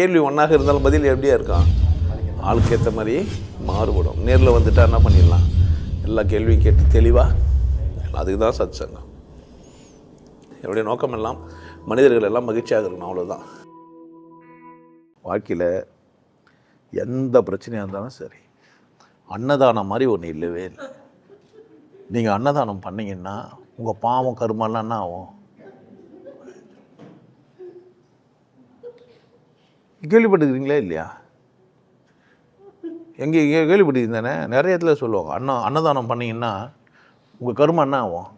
கேள்வி ஒன்றாக இருந்தாலும் பதில் எப்படியா இருக்கான் ஆளுக்கு ஏற்ற மாதிரி மாறுபடும். நேரில் வந்துட்டா என்ன பண்ணிடலாம்? எல்லா கேள்வியும் கேட்டு தெளிவாக அதுக்கு தான் சத் சங்கம் என்னுடைய நோக்கம் எல்லாம் மனிதர்கள் எல்லாம் மகிழ்ச்சியாக இருக்கணும் அவ்வளோதான் வாழ்க்கையில் எந்த பிரச்சனையாக இருந்தாலும் சரி அன்னதானம் மாதிரி ஒன்று இல்லவே இல்லை. நீங்கள் அன்னதானம் பண்ணிங்கன்னா உங்கள் பாவம் கருமெல்லாம் என்ன ஆகும்? கேள்விப்பட்டுக்கிறீங்களா இல்லையா? எங்கே எங்கே கேள்விப்பட்டிருக்கீங்க தானே? நிறைய இடத்துல சொல்லுவாங்க. அன்னம் அன்னதானம் பண்ணிங்கன்னா உங்கள் கருமம் என்ன ஆகும்?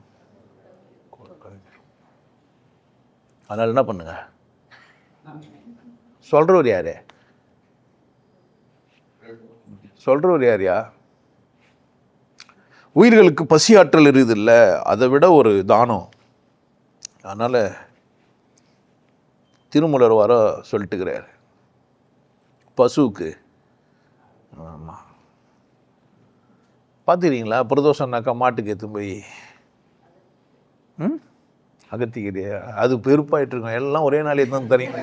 அதனால் என்ன பண்ணுங்க? சொல்கிறவர் யாரே? சொல்கிறவர் யாரையா? உயிர்களுக்கு பசியாற்றல் இருக்குது இல்லை அதை விட ஒரு தானம். அதனால் திருமலர் வர சொல்லிட்டுக்கிறார். பசுவுக்கு. ஆமாம் பார்த்துக்கிறீங்களா? பிரதோஷம்னாக்கா மாட்டுக்கு எடுத்து போய். ம்? அகத்திக்கிறியா அது பெருப்பாயிட்டு இருக்கும் எல்லாம் ஒரே நாளே தான் தரீங்க.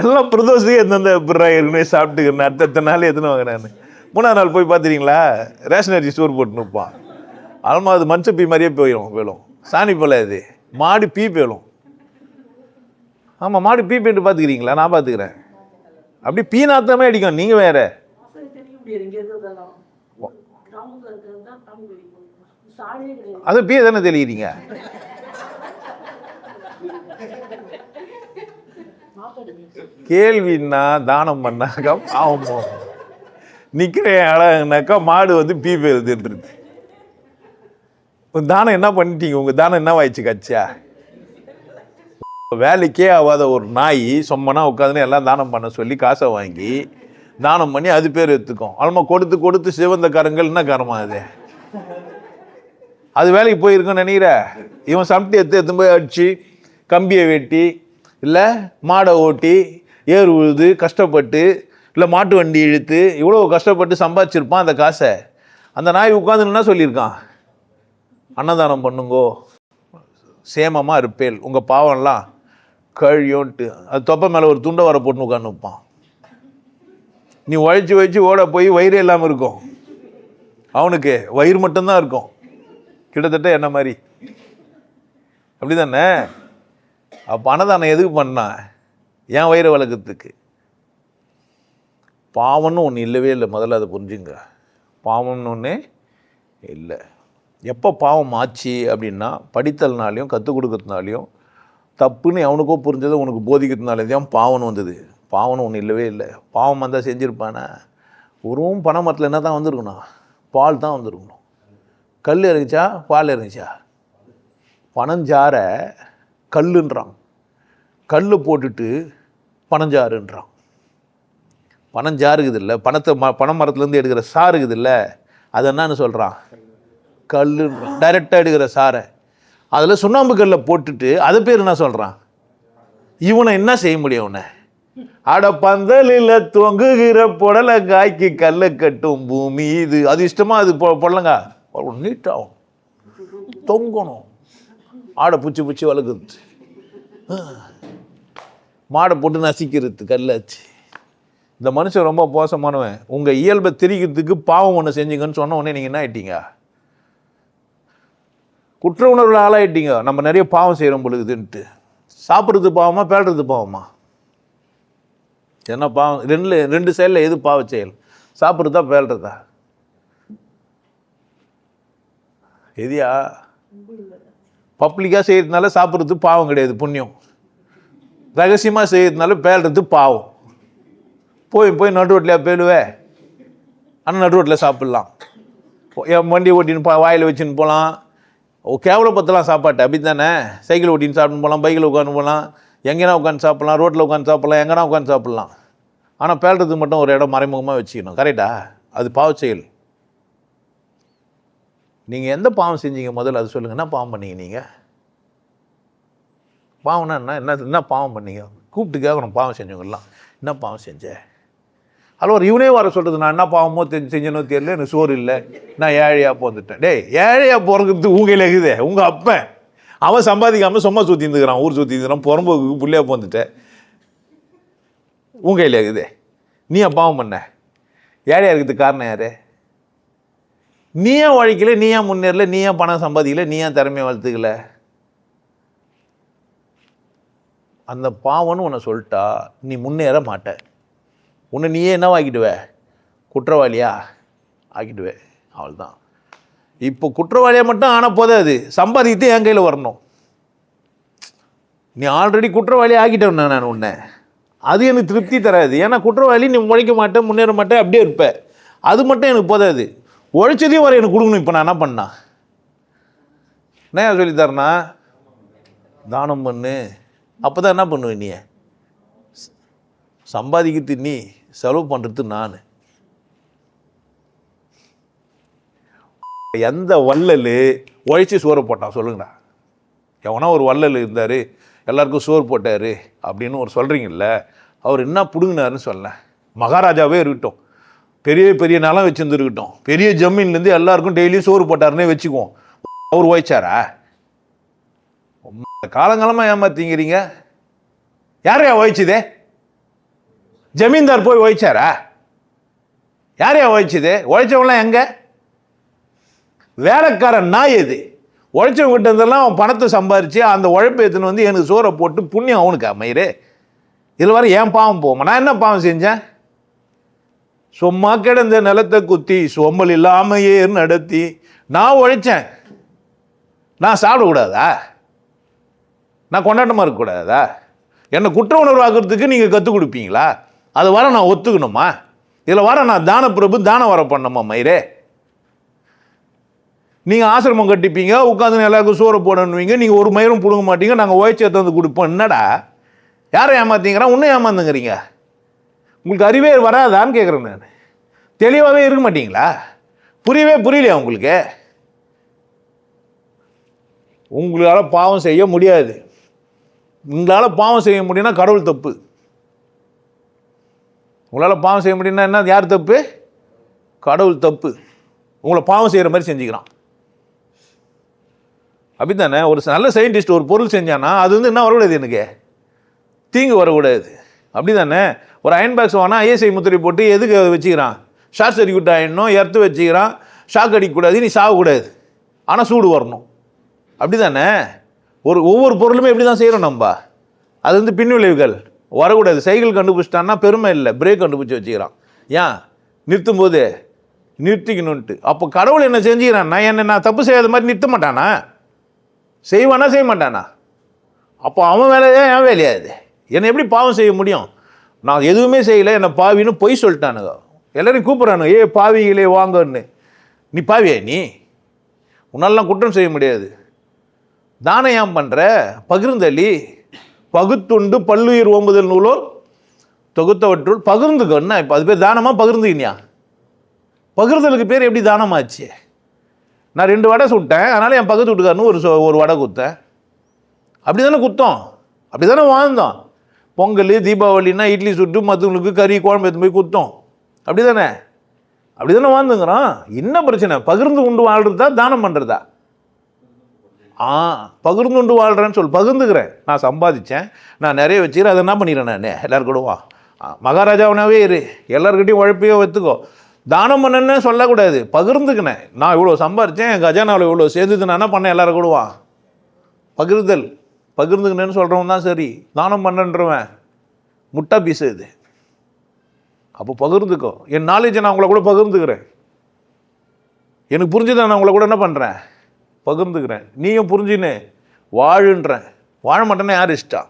எல்லாம் பிரதோஷத்துக்கு எந்தெந்த பிறா ஏற்கனவே சாப்பிட்டுக்கிறேன் அடுத்த நாள் எத்தனை வாங்கினேன் மூணாவது நாள் போய் பார்த்துறீங்களா ரேஷன் அரிசி ஸ்டோர் போட்டு நிற்பான். அது மனுஷ பீ மாதிரியே போயிடும் போயிடும் சாணி போல இது. மாடு பீ போயிடும். ஆமாம் மாடு பீ போயிட்டு பார்த்துக்கிறீங்களா நான் பார்த்துக்கிறேன் அப்படி பீ நாத்தமே அடிக்கும். நீங்கள் வேறு. அது பீ தானே தெளிக்கிறீங்க? கேள்வின்னா தானம் பண்ணாக்கா ஆமாம் நிற்கிறேன் அழகுனாக்கா மாடு வந்து பீ பெறுதுன்றது உங்க தானம் என்ன பண்ணிட்டீங்க? உங்கள் தானம் என்ன வாயிச்சு கச்சா வேலைக்கே ஆகாத ஒரு நாய் சொம்மனா உட்காந்துன்னு எல்லாம் தானம் பண்ண சொல்லி காசை வாங்கி தானம் பண்ணி அது பேர் எடுத்துக்கும். அலமா கொடுத்து கொடுத்து சிவந்த கரங்கள் என்ன கரமா அது? அது வேலைக்கு போயிருக்குன்னு நினைக்கிற? இவன் சமட்டி எடுத்து எடுத்து போய் அடிச்சு கம்பியை வெட்டி இல்லை மாடை ஓட்டி ஏர் உழுது கஷ்டப்பட்டு இல்லை மாட்டு வண்டி இழுத்து இவ்வளோ கஷ்டப்பட்டு சம்பாதிச்சிருப்பான் அந்த காசை. அந்த நாய் உட்காந்துன்னா சொல்லியிருக்கான்? அன்னதானம் பண்ணுங்கோ. சேமமாக இருப்பேல். உங்கள் பாவம்லாம் கழியோன்ட்டு. அது தொப்பை மேலே ஒரு துண்டை வர போட்டு உட்காந்து வைப்பான் நீ உழைச்சி உழைச்சி ஓட போய் வயிறு இல்லாமல் இருக்கும். அவனுக்கு வயிறு மட்டும்தான் இருக்கும். கிட்டத்தட்ட என்ன மாதிரி? அப்படி தானே அப்போ அன்னதானம் எதுக்கு பண்ணான் என் வயிறு வளர்க்கறதுக்கு? பாவம்னு ஒன்று இல்லவே இல்லை. முதல்ல அதை புரிஞ்சுங்க. பாவம்னு ஒன்று இல்லை. எப்போ பாவம் ஆச்சு அப்படின்னா படித்தல்னாலையும் கற்றுக் கொடுக்கறதுனாலையும் தப்புன்னு எவனுக்கோ புரிஞ்சதை உனக்கு போதிக்கிறதுனால தான் பாவனம் வந்தது. பாவனம் ஒன்று இல்லவே இல்லை. பாவம் வந்தால் செஞ்சுருப்பானே. வெறும் பனை மரத்தில் என்ன தான் வந்திருக்கணும்? பால் தான் வந்திருக்கணும். கல் இறங்கிச்சா பால் இறங்கிச்சா பனஞ்சார கல்லுன்றான். கல் போட்டுட்டு பனஞ்சாறுன்றான் பனஞ்சாறு இருக்குது இல்லை. பணத்தை ம பனை மரத்துலேருந்து எடுக்கிற சாறு இல்லை. அது என்னன்னு சொல்கிறான் கல்லுன்றான். டைரெக்டாக எடுக்கிற சாரை. அதில் சுண்ணாம்பு கல்லில் போட்டுட்டு அது பேர் என்ன சொல்கிறான் இவனை என்ன செய்ய முடியும் அவனை அட பந்தலில் தொங்குகிற புடலை காய்க்கு கல்லை கட்டும் பூமி இது. அது இஷ்டமா? அது பொ பொடலங்கா. நீட்டாகும் தொங்கணும். ஆடை பூச்சி பூச்சி வளர்க்குறது மாடை போட்டு நசிக்கிறது கல்லாச்சு இந்த மனுஷன் ரொம்ப மோசமானவன். உங்கள் இயல்பை திரிக்கிறதுக்கு பாவம் ஒன்று செஞ்சுங்கன்னு சொன்ன உடனே நீங்கள் என்ன ஆயிட்டீங்க? குற்ற உணர்வு ஆளாயிட்டீங்க. நம்ம நிறைய பாவம் செய்கிறோம் பொழுதுன்ட்டு. சாப்பிட்றது பாவமா பேடுறது பாவமா? என்ன பாவம்? ரெண்டு ரெண்டு செயலில் எது பாவ செயல்? சாப்பிட்றதா பேடுறதா? எதியா? பப்ளிக்காக செய்கிறதுனால சாப்பிட்றது பாவம் கிடையாது புண்ணியம். ரகசியமாக செய்கிறதுனால பேடுறது பாவம். போய் போய் நடு ரோட்டில் பேலுவே? ஆனால் நடு ரோட்டில் சாப்பிட்லாம். என் வண்டி ஓட்டின்னு பா வாயில் வச்சுன்னு போகலாம் ஓ கேவலப்பத்தலாம் சாப்பாட்டு. அப்படி தானே சைக்கிள் ஓட்டின்னு சாப்பிட்டு போகலாம் பைக்கில் உட்காந்து போகலாம் எங்கேனா உட்காந்து சாப்பிட்லாம் ரோட்டில் உட்காந்து சாப்பிட்லாம் எங்கேனா உட்காந்து சாப்பிட்லாம். ஆனால் பேடுறதுக்கு மட்டும் ஒரு இடம் மறைமுகமாக வச்சுக்கணும். கரெக்டா? அது பாவச் செயல். நீங்கள் எந்த பாவம் செஞ்சீங்க? முதல்ல அது சொல்லுங்கள் என்ன பாவம் பண்ணீங்க நீங்கள் பாவம்னா என்ன? என்ன என்ன பாவம் பண்ணீங்க? கூப்பிட்டு கேட்கணும் பாவம் செஞ்சவங்கலாம் என்ன பாவம் செஞ்ச? ஹலோ ஒரு இவனே வர சொல்கிறது நான் என்ன பாவமோ தெரிஞ்சு செஞ்சனோ தெரியல எனக்கு சோறு இல்லை. நான் ஏழையாக போந்துட்டேன் டேய் ஏழையாக பிறக்கிறது உங்கள் இருக்குது உங்கள் அப்பன் அவன் சம்பாதிக்காமல் சும்மா சுற்றி இருந்துக்கிறான் ஊர் சுற்றி இருந்துக்கிறான் புறம்போக்கு பிள்ளையாக போந்துட்டேன் உன் கையில் இருக்குது. நீ ஏன் பாவம் பண்ண? ஏழையாக இருக்கிறதுக்கு காரணம் யார்? நீ ஏன் உழைக்கல நீ ஏன் முன்னேறல நீ ஏன் பணம் சம்பாதிக்கல நீ ஏன் திறமையை வளர்த்துக்கல? அந்த பாவம்னு உன்னை சொல்லிட்டா நீ முன்னேற மாட்ட. உன்னை நீயே என்ன ஆக்கிடுவ குற்றவாளியா? ஆக்கிடுவே. அவள்தான். இப்போ குற்றவாளியாக மட்டும் ஆனால் அது சம்பாதிக்கிட்டு என் கையில் வரணும். நீ ஆல்ரெடி குற்றவாளி ஆக்கிட்டேன் நான் உன்னை. அது எனக்கு திருப்தி தராது. ஏன்னா குற்றவாளி நீ உழைக்க மாட்டேன் முன்னேற மாட்டேன் அப்படியே இருப்ப. அது மட்டும் எனக்கு போதாது. உழைச்சதையும் வர எனக்கு கொடுக்கணும். இப்போ நான் என்ன பண்ணா? என்ன சொல்லித்தரேன்னா? தானம் பண்ணு. அப்போ தான் என்ன பண்ணுவேன் நீ? சம்பாதிக்கிறது நீ. செலவு பண்ணுறது நான். எந்த வள்ளல் உழைச்சி சோறு போட்டான் சொல்லுங்கடா. எவனா ஒரு வள்ளல் இருந்தார் எல்லாருக்கும் சோறு போட்டார் அப்படின்னு ஒரு சொல்கிறீங்கல்ல அவர் என்ன பிடுங்கினாருன்னு சொல்ல மகாராஜாவே இருக்கட்டும். பெரிய பெரிய நிலம் வச்சுருந்துருக்கட்டும். பெரிய ஜமீன்லேருந்து எல்லாருக்கும் டெய்லியும் சோறு போட்டாருன்னே வச்சுக்குவோம். அவர் உழைச்சாரா? காலங்காலமாக ஏமாத்திங்கிறீங்க. யாரையா உழைச்சிதே? ஜமீன்தார் போய் ஒழிச்சாரா? யார் யார் ஒழிச்சுது? உழைச்சவங்களாம் எங்கே? வேலைக்காரன் நாய் எது உழைச்சவங்கிட்ட இருந்தெல்லாம் அவன் பணத்தை சம்பாரித்து அந்த உழைப்பு எடுத்துன்னு வந்து எனக்கு சோறை போட்டு புண்ணியம் அவனுக்கு மயிறு இதில் வர ஏன் பாவம் போமா நான் என்ன பாவம் செஞ்சேன்? சும்மா கிடந்த நிலத்தை குத்தி சோம்பல் இல்லாமையே நடத்தி நான் உழைச்சேன் நான் சாப்பிடக்கூடாதா? நான் கொண்டாட்டமாக இருக்கக்கூடாதா? என்னை குற்ற உணர்வாக்குறதுக்கு நீங்கள் கற்றுக் கொடுப்பீங்களா? அது வர நான் ஒத்துக்கணுமா? இதில் வர நான் தான பிரபு தானம் வர பண்ணணுமா மயிரே? நீங்கள் ஆசிரமம் கட்டிப்பீங்க உட்காந்து எல்லாருக்கும் சோறு போடணுவீங்க நீங்கள் ஒரு மயிரும் பிடுங்க மாட்டீங்க நாங்கள் ஓய்ச்சியை தந்து வந்து கொடுப்போம். என்னடா? யாரை ஏமாத்திங்கிறா உன்னை ஏமாந்துங்கிறீங்க. உங்களுக்கு அறிவே வராதான்னு கேட்குறேன் நான். தெளிவாகவே இருக்க மாட்டிங்களா? புரியவே புரியலையா உங்களுக்கு? உங்களால் பாவம் செய்ய முடியாது. உங்களால் பாவம் செய்ய முடியும்னா கடவுள் தப்பு. உங்களால் பாவம் செய்ய முடியும்னா என்ன? யார் தப்பு? கடவுள் தப்பு. உங்களை பாவம் செய்கிற மாதிரி செஞ்சுக்கிறான். அப்படித்தானே? ஒரு நல்ல சயின்டிஸ்ட் ஒரு பொருள் செஞ்சானா அது வந்து என்ன வரக்கூடாது எனக்கு? தீங்கு வரக்கூடாது. அப்படி தானே ஒரு அயன் பாக்ஸ் வாங்கினா ஐஎஸ்ஐ முத்திரை போட்டு எதுக்கு அதை வச்சுக்கிறான்? ஷார்ட் சர்க்கியூட் ஆயிடணும் எர்த்து வச்சுக்கிறான். ஷாக் அடிக்கக்கூடாது நீ சாகக்கூடாது. ஆனால் சூடு வரணும். அப்படி தானே ஒரு ஒவ்வொரு பொருளுமே இப்படி தான் செய்கிறோம் நம்ம. அது வந்து பின்விளைவுகள். வரக்கூடாது. சைக்கிள் கண்டுபிடிச்சிட்டான்னா பெருமை இல்லை. பிரேக் கண்டுபிடிச்சி வச்சுக்கிறான். ஏன்? நிறுத்தும் போது நிறுத்திக்கணுன்ட்டு அப்போ கடவுள் என்ன நான் என்ன நான் தப்பு செய்யாத மாதிரி நிறுத்த மாட்டானா? செய்வானா செய்ய மாட்டானா அப்போ அவன் வேலையே என் வேலையா இது? என்னை எப்படி பாவம் செய்ய முடியும்? நான் எதுவுமே செய்யலை. என்னை பாவின்னு பொய் சொல்லிட்டானுங்க. எல்லோரையும் கூப்பிட்றானுங்க. ஏ பாவிகளே வாங்கன்னு. நீ பாவியா நீ? உன்னாலலாம் குற்றம் செய்ய முடியாது. தானம் ஏன் பண்ணுற பகிர்ந்தளி பகுத்துண்டு பல்லுயிர் ஓம்புதல் நூலோர் தொகுத்தவற்றுள் பகிர்ந்துக்கன்னா இப்போ அது பேர் தானமாக பகிர்ந்துக்கினியா பகிர்தலுக்கு பேர் எப்படி தானமாச்சு? நான் ரெண்டு வடை சுட்டேன் அதனால் என் பக்கத்து வீட்டுக்காரனு ஒரு சோ ஒரு வடை குத்தேன் அப்படி தானே குத்தோம். அப்படி தானே வாழ்ந்தோம். பொங்கல் தீபாவளினா இட்லி சுட்டு மற்றவங்களுக்கு கறி குழம்பு எடுத்து போய் குத்தோம். அப்படி தானே அப்படி தானே வாழ்ந்துங்கிறோம். என்ன பிரச்சனை? பகிர்ந்து உண்டு வாழ்கிறதா தானம் பண்ணுறதா ஆ பகிர்ந்து கொண்டு வாழ்கிறேன்னு சொல்லி பகிர்ந்துக்கிறேன். நான் சம்பாதிச்சேன். நான் நிறைய வச்சுக்கிறேன். அதை என்ன பண்ணிடுறேன் நான்? எல்லாரும் கூடவா மகாராஜாவனாவே இரு. எல்லாருக்கிட்டையும் உழைப்பையோ வைத்துக்கோ தானம் பண்ணேன்னு சொல்லக்கூடாது. பகிர்ந்துக்கினேன். நான் இவ்வளோ சம்பாரித்தேன் என் கஜானாவில் இவ்வளோ சேர்ந்தது. நான் என்ன பண்ணேன்? எல்லாரும் கூடவா பகிர்தல். பகிர்ந்துக்கினேன்னு சொல்கிறவன் தான் சரி. தானம் பண்ணன்றவன். முட்டா பீசு இது. அப்போ பகிர்ந்துக்கோ. என் நாலேஜை நான் உங்களை கூட பகிர்ந்துக்கிறேன். எனக்கு புரிஞ்சதை நான் உங்களை கூட என்ன பண்ணுறேன் பகிர்ந்துக்கிறேன். நீயும் புரிஞ்சுனே வாழுன்றேன். வாழ மாட்டேன்னா யார் இஷ்டா?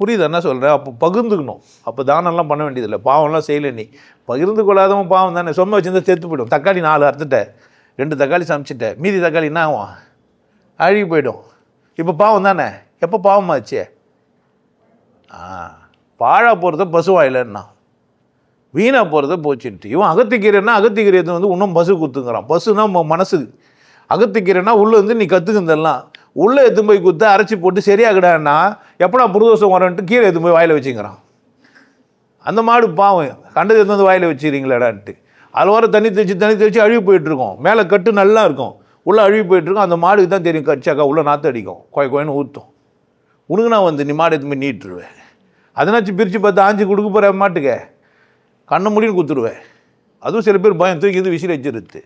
புரியுது என்ன சொல்கிறேன் அப்போ பகிர்ந்துக்கணும். அப்போ தானம்லாம் பண்ண வேண்டியதில்லை. பாவம்லாம் செய்யலை நீ. பகிர்ந்து கொள்ளாதவன் பாவம் தானே. சொம்ம வச்சிருந்தா செத்து போயிடும். தக்காளி நாலு அறுத்துட்டேன் ரெண்டு தக்காளி சமைச்சிட்டேன் மீதி தக்காளி என்ன ஆகும்? அழுகி போயிடும். இப்போ பாவம் தானே? எப்போ பாவமாச்சு? ஆ பாழா போகிறத பசுவாயிலன்னா வீணாக போகிறத போச்சுன்ட்டு. இவன் அகத்திக்கீரைன்னா அகத்திக்கீரை வந்து இன்னும் பசு குத்துங்கிறான். பசுனா மனசு. அகத்திக்கீரைன்னா உள்ளே வந்து நீ கற்றுக்குந்தெல்லாம் உள்ளே எடுத்து போய் குத்து அரைச்சி போட்டு சரியாகிடான்னா எப்படா புருதோஷம் வரன்ட்டு கீழே எடுத்து போய் வாயில் வச்சுக்கிறான் அந்த மாடு பாவம். கண்டது எடுத்து வந்து வாயில் வச்சுக்கிறீங்களாடான்ட்டு அதில் வர தண்ணி தெளிச்சு தண்ணி தெளிச்சு அழுகி போயிட்டுருக்கோம். மேலே கட்டு நல்லா இருக்கும். உள்ளே அழுகி போயிட்டுருக்கும். அந்த மாடுக்கு தான் தெரியும். கச்சாக்கா உள்ளே நாற்று அடிக்கும். கொய கொயன்னு ஊற்றும் உனக்கு நான் வந்து நீ மாடு எதுவுமே போய் நீட்டுருவேன் அதனாச்சும் பிரித்து பார்த்து ஆஞ்சு கொடுக்க போகிற மாட்டுக்க. கண்ணை முடின்னு குத்துருவேன். அதுவும் சில பேர் பயம் தூக்கி இது விசில் வச்சிருது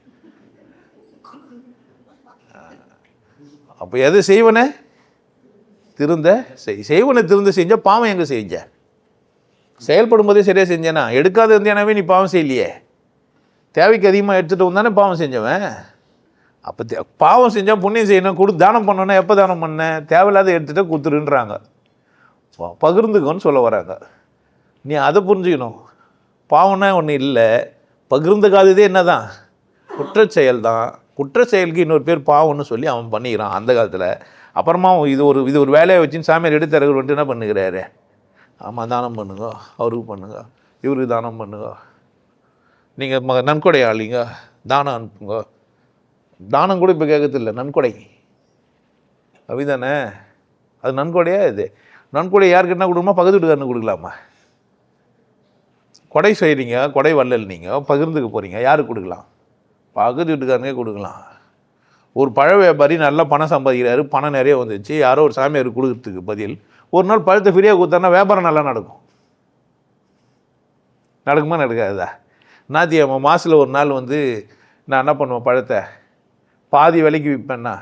அப்போ எது செய்வனே? திருந்த செய். செய்வனை திருந்த செஞ்சால் பாவம் எங்கே செஞ்ச? செயல்படும் போதே சரியாக செஞ்சேனா? எடுக்காத இருந்தேனாவே நீ பாவம் செய்யலையே. தேவைக்கு அதிகமாக எடுத்துகிட்டு வந்தானே பாவம் செஞ்சவன். அப்போ தே பாவம் செஞ்சால் புண்ணியம் செய்யணும் கொடு தானம் பண்ணணும் எப்போ தானம் பண்ணேன் தேவையில்லாத எடுத்துகிட்டு கொடுத்துருன்றாங்க பகிர்ந்துக்கோன்னு சொல்ல வராங்க. நீ அதை புரிஞ்சுக்கணும். பாவம்னா ஒன்று இல்லை. பகிர்ந்துக்காததே என்ன தான் குற்றச் செயல் தான் குற்ற செயலுக்கு இன்னொரு பேர் பாவம்னு சொல்லி அவன் பண்ணிக்கிறான் அந்த காலத்தில். அப்புறமா இது ஒரு இது ஒரு வேலையை வச்சுன்னு சாமியார் எடுத்தரவர் வந்துட்டு என்ன பண்ணுகிறாரு? ஆமாம் தானம் பண்ணுங்க. அவருக்கு பண்ணுங்க. இவருக்கு தானம் பண்ணுங்க. நீங்கள் ம நன்கொடை ஆளிங்க. தானம் அனுப்புங்க. தானம் கூட இப்போ கேட்கறதில்ல. நன்கொடை. அப்படிதானே? அது நன்கொடையா இது? நன்கொடை யாருக்கு என்ன கொடுக்கணுமா பக்கத்து வீட்டுக்காரனு கொடுக்கலாமா? கொடை செய்கிறீங்க கொடை வள்ளல் நீங்கள் பகிர்ந்துக்க போகிறீங்க யாருக்கு கொடுக்கலாம்? பகுதி வீட்டுக்காரங்க கொடுக்கலாம். ஒரு பழ வியாபாரி நல்லா பணம் சம்பாதிக்கிறாரு பணம் நிறைய வந்துச்சு யாரோ ஒரு சாமியார் கொடுக்கறதுக்கு பதில் ஒரு நாள் பழத்தை ஃப்ரீயாக கொடுத்தாருன்னா வியாபாரம் நல்லா நடக்கும். நடக்குமா நடக்காதா? நாத்தியம்மா மாதத்தில் ஒரு நாள் வந்து நான் என்ன பண்ணுவேன் பழத்தை? பாதி விலைக்கு விற்பேன்னா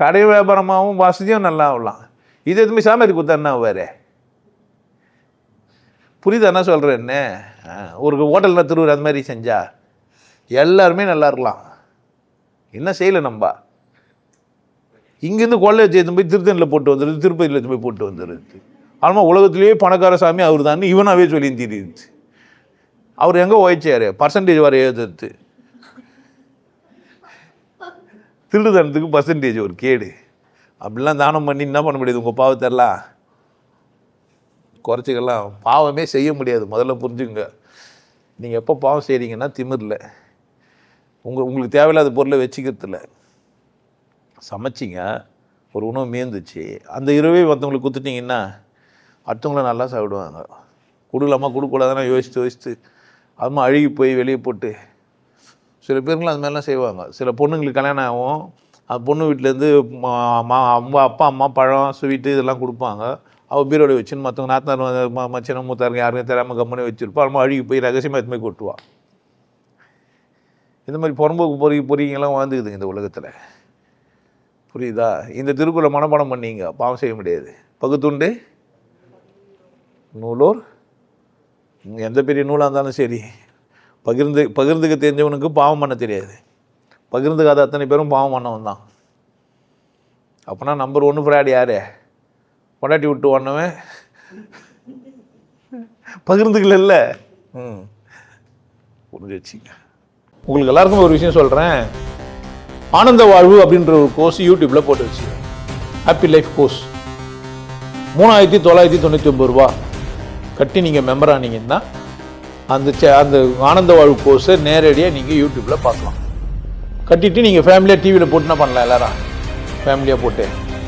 கடை வியாபாரமாகவும் வசதியும் நல்லா ஆகலாம். இது எதுவுமே சாமியார் கொடுத்தாருன்னா வேறு புரியுதா என்ன சொல்கிறேன்னு ஒரு ஹோட்டலில் திருவுரு அது மாதிரி செஞ்சா எல்லாருமே நல்லா இருக்கலாம். என்ன செய்யலை நம்ம? இங்கேருந்து கொள்ளை வச்சு போய் திருத்தணியில் போட்டு வந்துடுது திருப்பதியில் எடுத்து போய் போட்டு வந்துடுது ஆனால் உலகத்துலேயே பணக்கார சாமி அவர் தான் இவனாவே சொல்லி தெரியுது அவர் எங்கே ஓய்ச்சார் பர்சன்டேஜ் வர எழுதுறது. திருடுதனத்துக்கு பர்சன்டேஜ் ஒரு கேடு. அப்படிலாம் தானம் பண்ணி என்ன பண்ண முடியாது உங்கள் பாவத்தெல்லாம்? குறைச்சிக்கலாம். பாவமே செய்ய முடியாது. முதல்ல புரிஞ்சுங்க நீங்கள் எப்போ பாவம் செய்கிறீங்கன்னா திமிரில். உங்கள் உங்களுக்கு தேவையில்லாத பொருளை வச்சுக்கிறதில்ல. சமைச்சிங்க. ஒரு உணவு மீந்துச்சு. அந்த இரவே மற்றவங்களுக்கு கொடுத்துட்டிங்கன்னா அடுத்தவங்கள நல்லா சாப்பிடுவாங்க. கொடுக்கலாமா? கொடுக்கூடாதுன்னா யோசித்து யோசித்து அதுமா அழுகி போய் வெளியே போட்டு. சில பேருங்களும் அது மாதிரிலாம் செய்வாங்க. சில பொண்ணுங்களுக்கு கல்யாணம் ஆகும். அந்த பொண்ணு வீட்டிலேருந்து மா அம்மா அப்பா அம்மா பழம் ஸ்வீட்டு இதெல்லாம் கொடுப்பாங்க. அவள் பீரோட வச்சுன்னு மற்றவங்க நாத்தனார் ம- மச்சின மூத்தாருங்க யாருக்கும் தெரியாமல் கம்மனே வச்சுருப்பா. அம்மா அழுகி போய் ரகசியமாக எதுவுமே போய் இந்த மாதிரி புறம்போக்கு பொறி பொறிங்கெல்லாம் வாழ்ந்துக்குதுங்க இந்த உலகத்தில். புரியுதா? இந்த திருக்குறளை மனப்பாடம் பண்ணீங்க. பாவம் செய்ய முடியாது. பகுத்துண்டு? நூலோர்? எந்த பெரிய நூலாக இருந்தாலும் சரி. பகிர்ந்து பகிர்ந்துக்க தெரிஞ்சவனுக்கு பாவம் பண்ண தெரியாது. பகிர்ந்துக்காத அத்தனை பேரும் பாவம் பண்ணவன் தான் அப்போனா நம்பர் ஒன்று ஃப்ராட் யார்? பொண்டாட்டி விட்டு ஒன்றவன் பகிர்ந்துக்கல ம். புரிஞ்சு வச்சுங்க உங்களுக்கு எல்லாருக்கும் ஒரு விஷயம் சொல்கிறேன் ஆனந்த வாழ்வு அப்படின்ற ஒரு கோர்ஸ் யூடியூப்பில் போட்டு வச்சு ஹாப்பி லைஃப் கோர்ஸ் மூணாயிரத்தி தொள்ளாயிரத்தி தொண்ணூற்றி ஒம்பது ரூபா கட்டி நீங்கள் மெம்பர் ஆனீங்கன்னா அந்த சே- அந்த ஆனந்த வாழ்வு கோர்ஸை நேரடியாக நீங்கள் யூடியூப்பில் பார்க்கலாம். கட்டிட்டு நீங்கள் ஃபேமிலியாக டிவியில் போட்டுனா பண்ணலாம் எல்லாரும். ஃபேமிலியாக போட்டு.